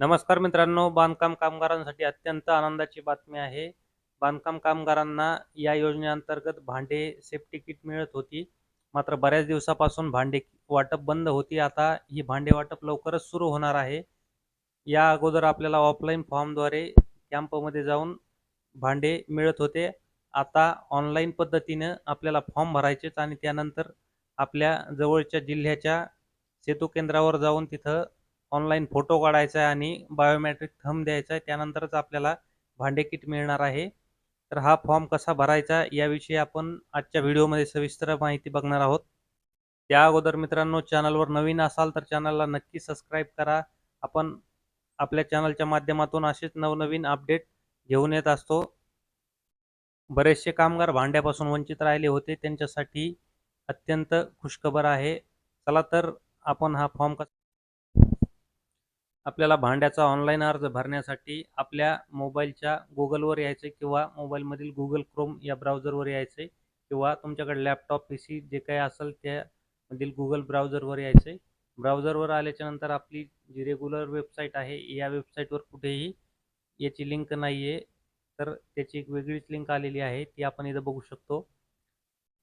नमस्कार मित्रांनो बांधकाम कामगारांसाठी अत्यंत आनंदाची बातमी आहे. बांधकाम कामगारांना या योजनेअंतर्गत भांडे सेफ्टी किट मिळत होती. मात्र बऱ्याच दिवसापासून भांडे वाटप बंद होती. आता ही भांडे वाटप लवकरच सुरू होणार आहे. या अगोदर आपल्याला ऑफलाईन फॉर्मद्वारे कॅम्पमध्ये जाऊन भांडे मिळत होते. आता ऑनलाईन पद्धतीनं आपल्याला फॉर्म भरायचेच आणि त्यानंतर आपल्या जवळच्या जिल्ह्याच्या सेतू केंद्रावर जाऊन तिथं ऑनलाईन फोटो काढायचा आहे आणि बायोमेट्रिक थंब द्यायचा आहे. त्यानंतरच आपल्याला भांडे किट मिळणार आहे. तर हा फॉर्म कसा भरायचा याविषयी आपण आजच्या व्हिडिओमध्ये सविस्तर माहिती बघणार आहोत. त्या अगोदर मित्रांनो चॅनलवर नवीन असाल तर चॅनलला नक्की सबस्क्राईब करा. आपण आपल्या चॅनलच्या माध्यमातून असेच नवनवीन अपडेट घेऊन येत असतो. बरेचसे कामगार भांड्यापासून वंचित राहिले होते. त्यांच्यासाठी अत्यंत खुशखबर आहे. चला तर आपण हा फॉर्म कसा आपल्याला भांड्याचा ऑनलाईन अर्ज भरण्यासाठी आपल्या मोबाईलच्या गुगलवर यायचे किंवा मोबाईलमधील गुगल क्रोम या ब्राउझरवर यायचे किंवा तुमच्याकडे लॅपटॉप पी सी जे काही असेल त्यामधील गुगल ब्राउझरवर यायचे. ब्राउझरवर आल्याच्यानंतर आपली जी रेग्युलर वेबसाईट आहे या वेबसाईटवर कुठेही याची लिंक नाही आहे तर त्याची एक वेगळीच लिंक आलेली आहे ती आपण इथं बघू शकतो.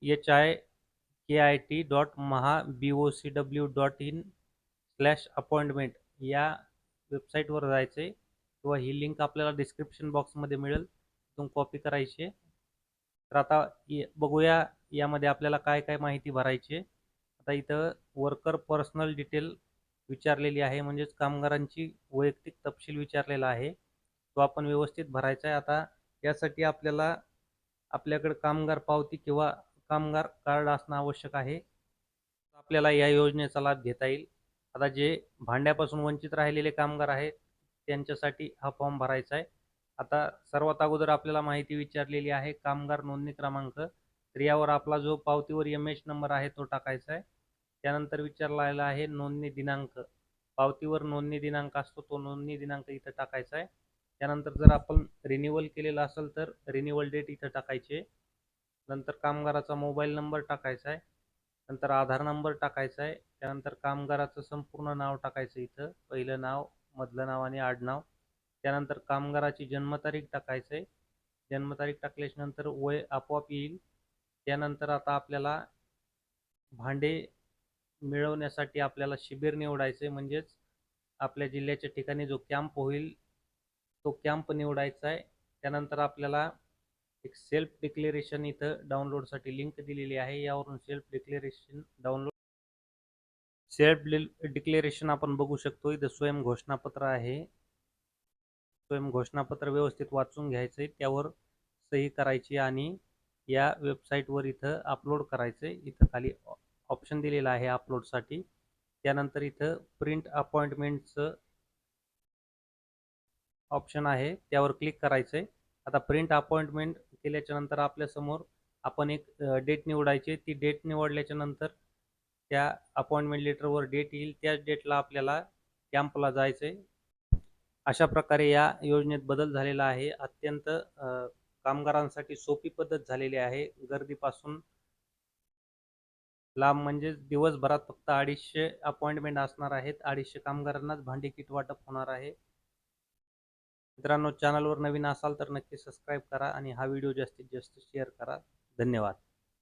H I K I T dot Maha B O C W dot in slash appointment या वेबसाईटवर जायचं आहे किंवा ही लिंक आपल्याला डिस्क्रिप्शन बॉक्समध्ये मिळेल तिथून कॉपी करायची. आहे तर आता बघूया यामध्ये आपल्याला काय काय माहिती भरायची आता इथं वर्कर पर्सनल डिटेल विचारलेली आहे म्हणजेच कामगारांची वैयक्तिक तपशील विचारलेला आहे. तो आपण व्यवस्थित भरायचा आहे. आता यासाठी आपल्याला आपल्याकडे कामगार पावती किंवा कामगार कार्ड असणं आवश्यक आहे. आपल्याला या योजनेचा लाभ घेता येईल. आता जे भांड्यापासून वंचित राहिलेले कामगार आहेत त्यांच्यासाठी हा फॉर्म भरायचा आहे. आता सर्वात अगोदर आपल्याला माहिती विचारलेली आहे कामगार नोंदणी क्रमांक. तर यावर आपला जो पावतीवर एम एच नंबर आहे तो टाकायचा आहे. त्यानंतर विचारलेला आहे नोंदणी दिनांक. पावतीवर नोंदणी दिनांक असतो तो नोंदणी दिनांक इथं टाकायचा आहे. त्यानंतर जर आपण रिन्युअल केलेला असेल तर रिन्युअल डेट इथं टाकायची. नंतर कामगाराचा मोबाईल नंबर टाकायचा आहे. नंतर आधार नंबर टाकायचा आहे. त्यानंतर कामगाराचं संपूर्ण नाव टाकायचं इथं. पहिलं नाव मधलं नाव आणि आडनाव. त्यानंतर कामगाराची जन्मतारीख टाकायचं आहे जन्मतारीख टाकल्याच्या नंतर वय आपोआप येईल. त्यानंतर आता आपल्याला भांडे मिळवण्यासाठी आपल्याला शिबिर निवडायचे म्हणजेच आपल्या जिल्ह्याच्या ठिकाणी जो कॅम्प होईल तो कॅम्प निवडायचा आहे त्यानंतर आपल्याला एक सेल्फ डिक्लेरेशन इथं डाउनलोडसाठी लिंक दिलेली आहे. यावरून self declaration download self declaration आपण बघू शकतो. इथं स्वयं घोषणापत्र आहे. स्वयं घोषणापत्र व्यवस्थित वाचून घ्यायचं त्यावर सही करायची आणि या वेबसाईटवर इथं अपलोड करायचं इथं खाली ऑप्शन दिलेलं आहे अपलोडसाठी त्यानंतर इथं प्रिंट अपॉइंटमेंटचं ऑप्शन आहे. त्यावर क्लिक करायचं आहे आता प्रिंट अपॉइंटमेंट केल्याच्यानंतर आपल्यासमोर आपण एक डेट निवडायची. ती डेट निवडल्याच्या नंतर त्या अपॉइंटमेंट लेटरवर डेट येईल. त्याच डेटला आपल्याला कॅम्पला जायचं आहे अशा प्रकारे या योजनेत बदल झालेला आहे. अत्यंत कामगारांसाठी सोपी पद्धत झालेली आहे. गर्दीपासून लांब म्हणजे दिवसभरात फक्त अडीचशे अपॉइंटमेंट असणार आहेत. अडीचशे कामगारांनाच भांडी किट वाटप होणार आहे. मित्रांनो चॅनलवर नवीन असाल तर नक्की सबस्क्राईब करा आणि हा व्हिडिओ जास्तीत जास्त शेअर करा. धन्यवाद.